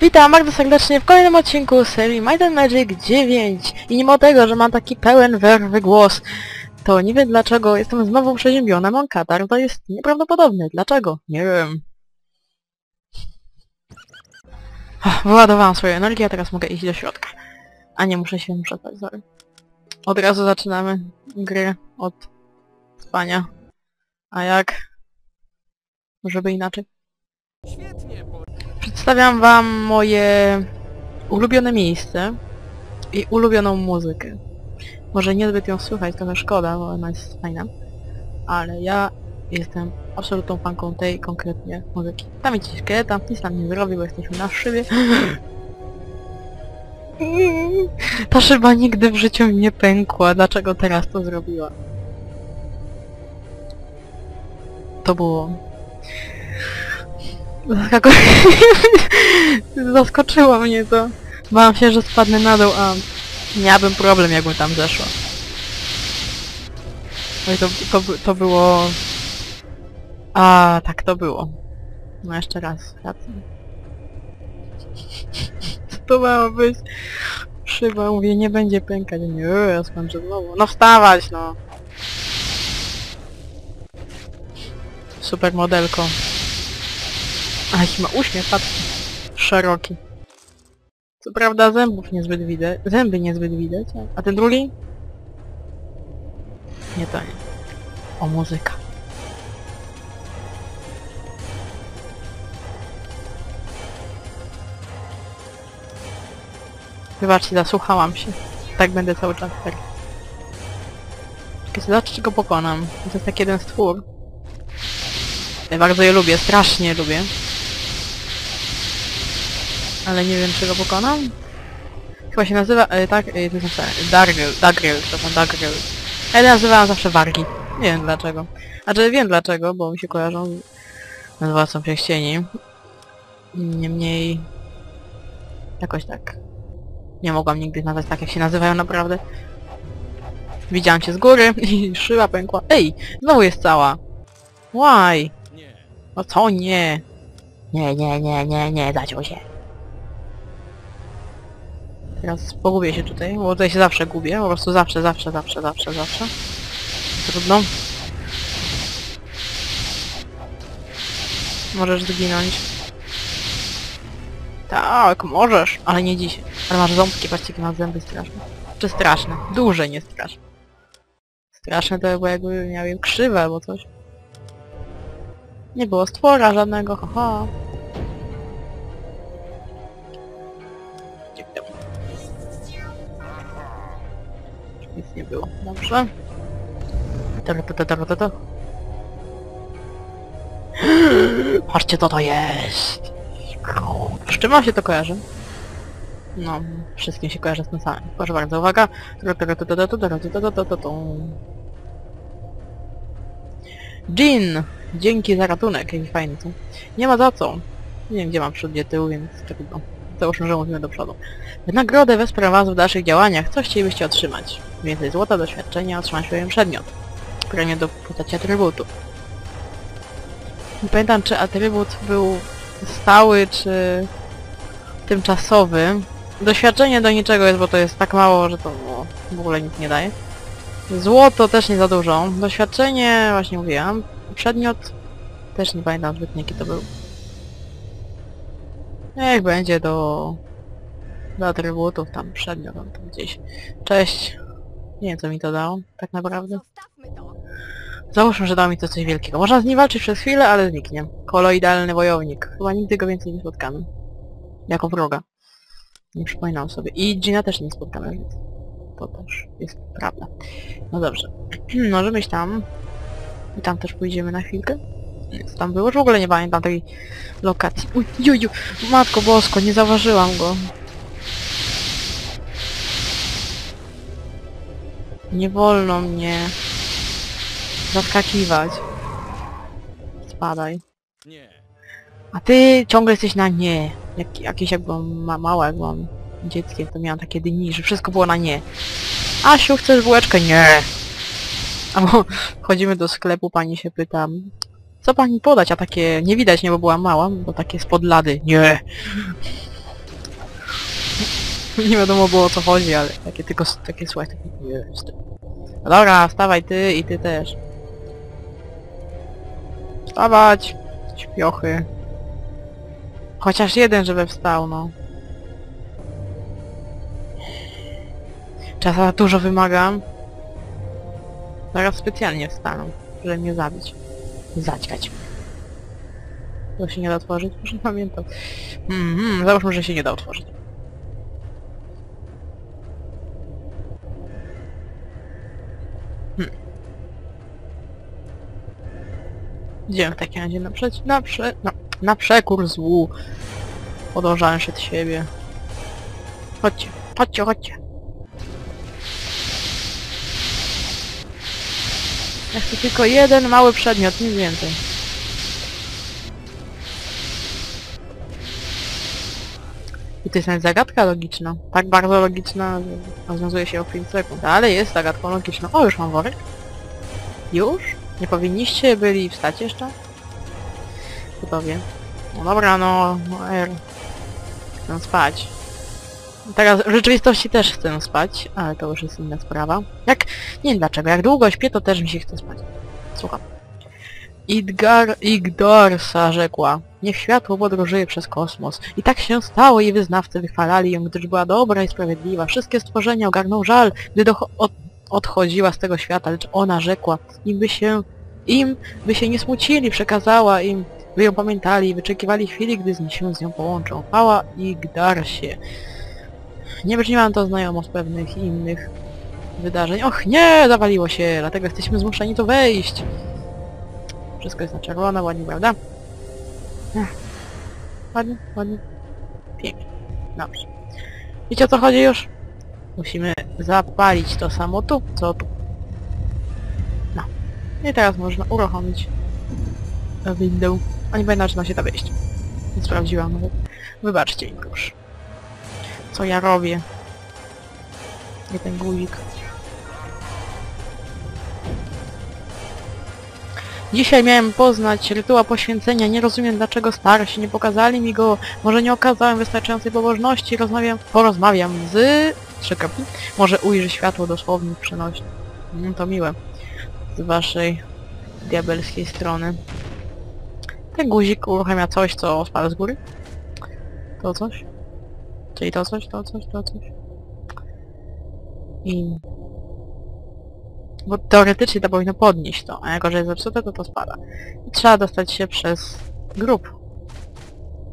Witam bardzo serdecznie w kolejnym odcinku serii and Magic 9 i mimo tego, że mam taki pełen werwy głos, to nie wiem dlaczego jestem znowu przeziębiona, mam katar, to jest nieprawdopodobne. Dlaczego? Nie wiem. Wyładowałam swoją energię, a teraz mogę iść do środka. A nie, muszę się przespać, sorry. Od razu zaczynamy grę od spania. A jak? Żeby inaczej. Przedstawiam wam moje ulubione miejsce i ulubioną muzykę. Może niezbyt ją słychać, trochę szkoda, bo ona jest fajna. Ale ja jestem absolutną fanką tej konkretnie muzyki. Tam idzie szkieleta, nic nam nie zrobi, bo jesteśmy na szybie. Ta szyba nigdy w życiu nie pękła. Dlaczego teraz to zrobiła? To było... Zaskoczyło mnie to. Bałam się, że spadnę na dół, a miałabym problem, jakbym tam zeszła. Oj, to, to, by- to było... A, tak to było. No jeszcze raz, wracam. Co to miało być? Szyba, mówię, nie będzie pękać. Nie, ja skończę znowu. No wstawać, no. Super modelko. A jaki ma uśmiech, patrzcie. Szeroki. Co prawda zębów niezbyt widać. Zęby niezbyt widać, a- ten drugi? Nie to nie. O, muzyka. Wybaczcie, zasłuchałam się. Tak będę cały czas tak. Czekaj, zobaczcie, czy go pokonam. To jest taki jeden stwór. Ja bardzo je lubię, strasznie lubię. Ale nie wiem, czy go pokonam. Chyba się nazywa, e, tak, e, to jest napisane, Dargel, Dargel, to są Dargel. Ja je nazywałam zawsze Wargi. Nie wiem dlaczego. Znaczy wiem dlaczego, bo mi się kojarzą z Władcą Pierścieni. Niemniej... Jakoś tak. Nie mogłam nigdy nazwać tak, jak się nazywają naprawdę. Widziałam cię z góry i szyba pękła. Ej! Znowu jest cała. Why? No co nie? Nie, nie, nie, nie, nie, zaciął się. Teraz pogubię się tutaj, bo tutaj się zawsze gubię, po prostu zawsze, zawsze, zawsze, zawsze, zawsze. Trudno. Możesz zginąć. Tak, możesz, ale nie dzisiaj. Ale masz ząbki, patrzcie jakie masz zęby straszne. Czy straszne? Duże, nie straszne. Straszne to było jakby miały krzywe albo coś. Nie było stwora żadnego, haha. Było. Dobrze. To, to, to, to, to, to. Patrzcie co to jest! Z czym wam się to kojarzy? No, wszystkim się kojarzy z tym samym. Proszę bardzo, uwaga. Jean! Dzięki za ratunek, jaki fajny tu. Nie ma za co. Nie wiem gdzie mam przód, gdzie tył, więc trudno. Załóżmy, że mówimy do przodu. W nagrodę wesprę was w dalszych działaniach. Co chcielibyście otrzymać? Więcej złota, doświadczenia, otrzymać pewien przedmiot. Premię do postaci atrybutu. Nie pamiętam czy atrybut był stały, czy tymczasowy. Doświadczenie do niczego jest, bo to jest tak mało, że to no, w ogóle nic nie daje. Złoto też nie za dużo. Doświadczenie, właśnie mówiłam. Przedmiot też nie pamiętam zbytnio jaki to był. Niech będzie do... do atrybutów, tam przedmiot, on tam gdzieś. Cześć. Nie wiem co mi to dało, tak naprawdę. Załóżmy, że dało mi to coś wielkiego. Można z nim walczyć przez chwilę, ale zniknie. Koloidalny wojownik. Chyba nigdy go więcej nie spotkamy. Jako wroga. Nie przypominam sobie. I Gina też nie spotkamy, więc to też jest prawda. No dobrze. Możemy iść tam. I tam też pójdziemy na chwilkę. Co tam było? Już w ogóle nie pamiętam tej lokacji. Uj, juju, matko bosko, nie zauważyłam go. Nie wolno mnie zaskakiwać. Spadaj. A ty ciągle jesteś na nie. Jak, jakieś jak byłam ma, mała, jak byłam dzieckiem, to miałam takie dni, że wszystko było na nie. Asiu, chcesz bułeczkę? Nie. Albo wchodzimy do sklepu, pani się pyta, co pani podać? A takie, nie widać, nie, bo byłam mała, bo takie spod lady. Nie. nie wiadomo było o co chodzi, ale takie tylko, takie słuchaj, takie... Jest. No dobra, wstawaj ty i ty też. Wstawać! Śpiochy. Chociaż jeden, żeby wstał, no. Czasem dużo wymagam. Zaraz specjalnie wstaną, żeby mnie zabić. Zaćgać mnie. To się nie da otworzyć? Proszę pamiętać. Mhm, załóżmy, że się nie da otworzyć. Hmm. Idziemy w takim razie naprzeć, na, prze, na, na przekór złu. Podążałem przed siebie. Chodźcie, chodźcie, chodźcie. Ja chcę tylko jeden mały przedmiot, nic więcej. I to jest nawet zagadka logiczna. Tak bardzo logiczna, że rozwiązuje się o 5 sekund. Ale jest zagadką logiczną. O, już mam worek. Już? Nie powinniście byli wstać jeszcze? Gotowie. No dobra, no... no R. Chcę spać. Teraz w rzeczywistości też chcę spać, ale to już jest inna sprawa. Jak... Nie wiem dlaczego, jak długo śpię, to też mi się chce spać. Słucham. Idgar Igdorsa rzekła. Niech światło podróżuje przez kosmos. I tak się stało i wyznawcy wychwalali ją, gdyż była dobra i sprawiedliwa. Wszystkie stworzenia ogarnął żal, gdy od odchodziła z tego świata, lecz ona rzekła, im by się... im by się nie smucili, przekazała im, by ją pamiętali i wyczekiwali chwili, gdy z się z nią połączą. Chwała Igdarsie. Nie brzmiałam to znajomo z pewnych innych wydarzeń. Och nie, zawaliło się, dlatego jesteśmy zmuszeni tu wejść. Wszystko jest na czerwono, ładnie, prawda? Ładnie, ładnie. Pięknie. Dobrze. Wiecie o co chodzi już? Musimy zapalić to samo tu, co tu. No. I teraz można uruchomić window. A nie pamiętam, czy da się da wejść. Nie sprawdziłam. Wybaczcie proszę. Co ja robię? Nie ten guzik. Dzisiaj miałem poznać rytuał poświęcenia. Nie rozumiem dlaczego starsi nie pokazali mi go. Może nie okazałem wystarczającej pobożności. Rozmawiam, porozmawiam z... Trzy kropki. Może ujrzy światło dosłownie przenosi. No to miłe. Z waszej diabelskiej strony. Ten guzik uruchamia coś, co spada z góry. To coś. Czyli to coś, to coś, to coś. I... Bo teoretycznie to powinno podnieść to, a jako że jest zepsute, to to spada. I trzeba dostać się przez grup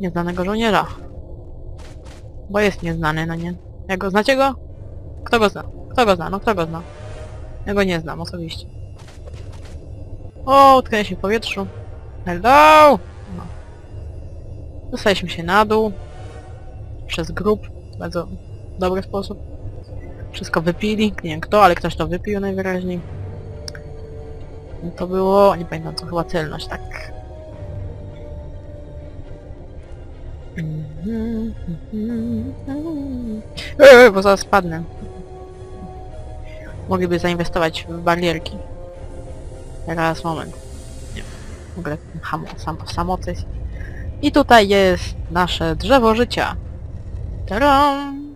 nieznanego żołnierza. Bo jest nieznany, no nie? Jak go znacie go? Kto go zna? Kto go zna? No kto go zna? Ja go nie znam osobiście. O, utknęliśmy w powietrzu. Hello! No. Dostaliśmy się na dół. Przez grup. Bardzo dobry sposób. Wszystko wypili. Nie wiem kto, ale ktoś to wypił najwyraźniej. I to było... nie pamiętam co, chyba celność, tak. Eee, bo zaraz spadnę. Mogliby zainwestować w barierki. Teraz moment. Nie. W ogóle ham, sam, samocyz. I tutaj jest nasze drzewo życia. Tadam!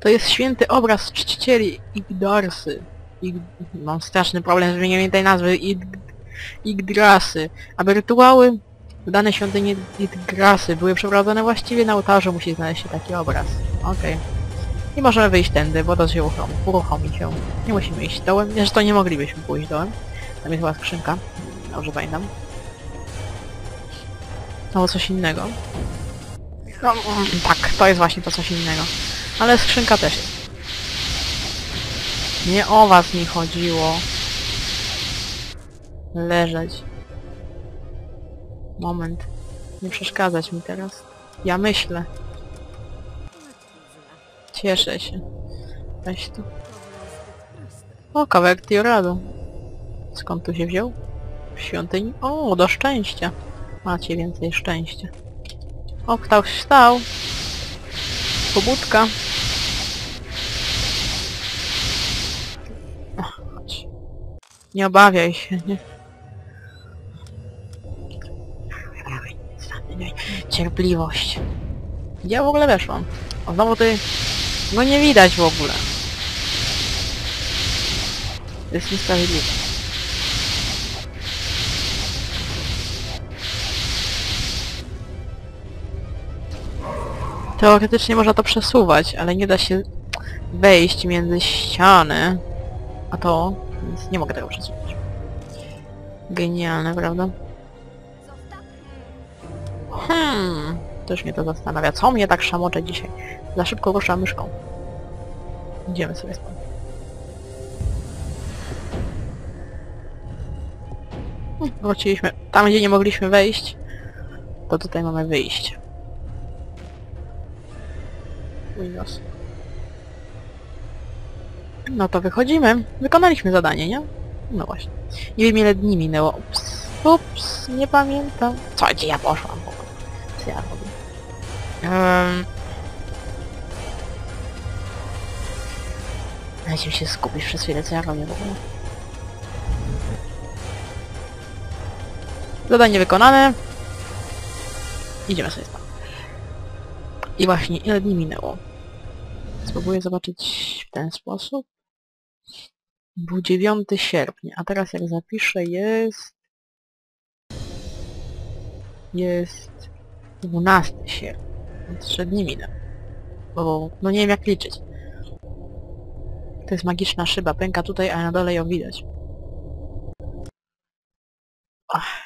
To jest święty obraz czcicieli Igdarsy. Ig... Mam straszny problem z wymienieniem tej nazwy. Ig... Igdrasy. Aby rytuały w danej świątyni Igdrasy były przeprowadzone właściwie na ołtarzu, musi znaleźć się taki obraz. Okej. I możemy wyjść tędy, bo to się uruchomi, uruchomi się. Nie musimy iść dołem. Zresztą nie moglibyśmy pójść dołem. Tam jest chyba skrzynka. Dobrze pamiętam. Albo coś innego. No, mm, tak, to jest właśnie to coś innego. Ale skrzynka też jest. Nie o was mi chodziło. Leżeć. Moment. Nie przeszkadzać mi teraz. Ja myślę. Cieszę się. Weź tu. O, kawałek Tioradu. Skąd tu się wziął? W świątyni? O, do szczęścia. Macie więcej szczęścia. O, ktoś wstał. Pobudka. Nie obawiaj się, nie? Cierpliwość. Gdzie ja w ogóle weszłam? O, znowu ty... No nie widać w ogóle. Jest niesprawiedliwe. Teoretycznie można to przesuwać, ale nie da się wejść między ściany. A to... Więc nie mogę tego przesuwać. Genialne, prawda? Hmm, też mnie to zastanawia. Co mnie tak szamocze dzisiaj? Za szybko ruszam myszką. Idziemy sobie stąd. Hmm, Wróciliśmy. Tam, gdzie nie mogliśmy wejść, to tutaj mamy wyjście. No to wychodzimy. Wykonaliśmy zadanie, nie? No właśnie. Nie wiem ile dni minęło. Ups. Ups, nie pamiętam. Co, gdzie ja poszłam w ogóle? Co ja robię? Mi się skupić przez chwilę, co ja robię w ogóle. Zadanie wykonane. Idziemy sobie stąd. I właśnie, ile dni minęło? spróbuję zobaczyć w ten sposób. Był 9 sierpnia, a teraz jak zapiszę jest... Jest 12 sierpnia, więc przed nim. Bo no nie wiem jak liczyć. To jest magiczna szyba, pęka tutaj, a na dole ją widać. Ach.